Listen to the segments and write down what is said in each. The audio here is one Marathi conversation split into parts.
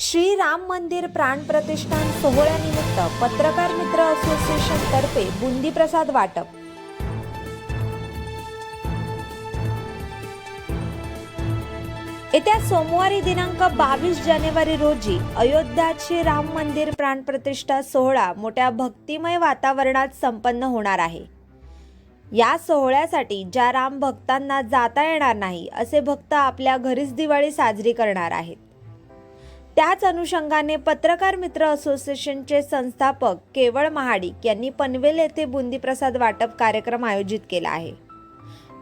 श्री राम मंदिर प्राण प्रतिष्ठान सोहळ्यानिमित्त पत्रकार मित्र असोसिएशन तर्फे बुंदी प्रसाद वाटप. येत्या सोमवारी दिनांक बावीस जानेवारी रोजी अयोध्याची राम मंदिर प्राणप्रतिष्ठा सोहळा मोठ्या भक्तिमय वातावरणात संपन्न होणार आहे. या सोहळ्यासाठी ज्या राम भक्तांना जाता येणार नाही असे भक्त आपल्या घरीच दिवाळी साजरी करणार आहेत. त्याच अनुषंगाने पत्रकार मित्र असोसिएशनचे संस्थापक केवळ महाडिक यांनी पनवेल येथे बुंदी प्रसाद वाटप कार्यक्रम आयोजित केला आहे.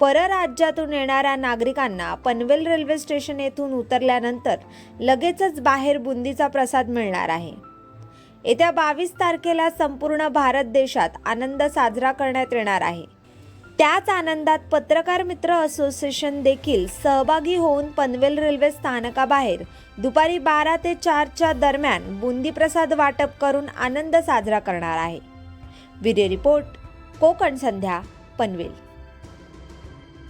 परराज्यातून येणाऱ्या नागरिकांना पनवेल रेल्वे स्टेशन येथून उतरल्यानंतर लगेचच बाहेर बुंदीचा प्रसाद मिळणार आहे. येत्या बावीस तारखेला संपूर्ण भारत देशात आनंद साजरा करण्यात येणार आहे. त्याच आनंदात पत्रकार मित्र असोसिएशन देखील सहभागी होऊन पनवेल रेल्वे स्थानकाबाहेर दुपारी बारा ते चारच्या दरम्यान बुंदी प्रसाद वाटप करून आनंद साजरा करणार आहे. Video report Konkan Sandhya Panvel.